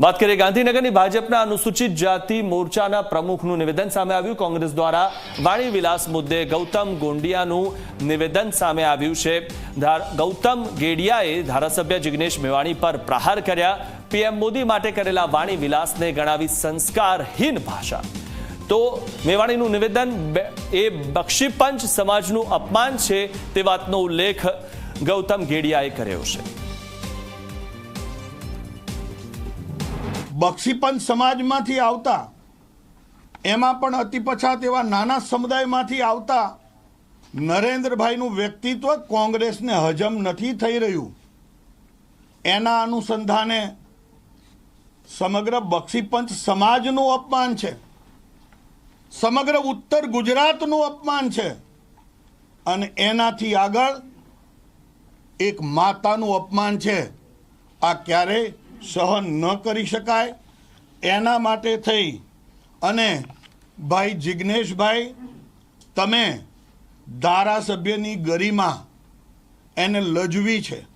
વાત કરીએ ગાંધીનગરની ભાજપના અનુસૂચિત જાતિ મોરચાના પ્રમુખનું નિવેદન સામે આવ્યું. કોંગ્રેસ દ્વારા વાણી વિલાસ મુદ્દે ગૌતમ ગોંડિયાનું નિવેદન સામે આવ્યું છે. ગૌતમ ગેડિયાએ ધારાસભ્ય જિગ્નેશ મેવાણી પર પ્રહાર કર્યા. પીએમ મોદી માટે કરેલા વાણી વિલાસને ગણાવી સંસ્કારહીન ભાષા. તો મેવાણીનું નિવેદન એ બક્ષીપંચ સમાજનું અપમાન છે તે વાતનો ઉલ્લેખ ગૌતમ ગેડિયાએ કર્યો છે. બક્ષીપંચ સમાજમાંથી આવતા, એમાં પણ અતિ પછાત એવા નાના સમુદાયમાંથી આવતા નરેન્દ્રભાઈનું વ્યક્તિત્વ કોંગ્રેસને હજમ નથી થઈ રહ્યું. એના અનુસંધાને સમગ્ર બક્ષીપંચ સમાજનું અપમાન છે. સમગ્ર ઉત્તર ગુજરાતનું અપમાન છે. અને એનાથી આગળ એક માતાનું અપમાન છે. આ ક્યારેય સહન ન કરી શકાય એના માટે થઈ. અને ભાઈ જિગ્નેશભાઈ, તમે ધારાસભ્યની ગરિમા એને લજવી છે.